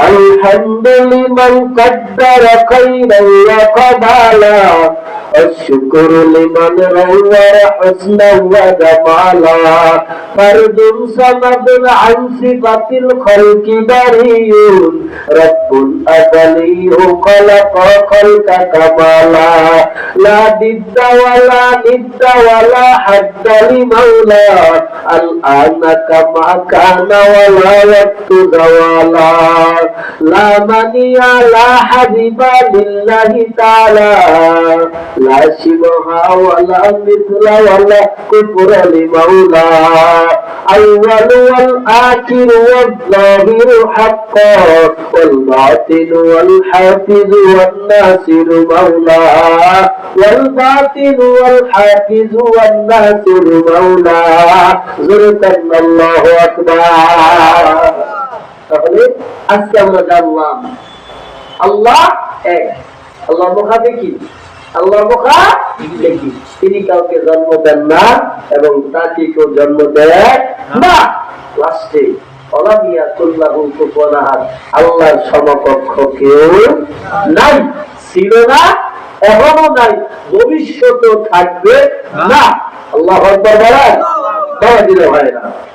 الحمد لمن قدر خيرا وقبالا. الشكر لمن رور حسنا وجمالا فرد صمد عن صفة الخلق بريء. رب أزلي خلق خلق كمالا. لا ضد ولا ند ولا حد لمولى الآن كما كان ولا وقت زوالا. لا منيا لا حبيب لله تعالى. لا شبه ولا مثل ولا كفر لمولى. أول والآخر والظاهر حقا والباطن والحافظ والناصر مولا والباطن والحافظ والناصر مولا زرتن الله أكبر. তাহলে আজকে আমরা জানলাম আল্লাহ এক। আল্লাহ মুখা দেখি। আল্লাহ মুখা দেখি। তিনি কাউকে জন্ম দেন না এবং তাকে কেউ জন্ম দেয় না। লাস্টে আল্লাহর সমকক্ষ কেউ নাই, ছিল না, এখনও নাই, ভবিষ্যতেও থাকবে না। আল্লাহ বাবা দিলে হয় না।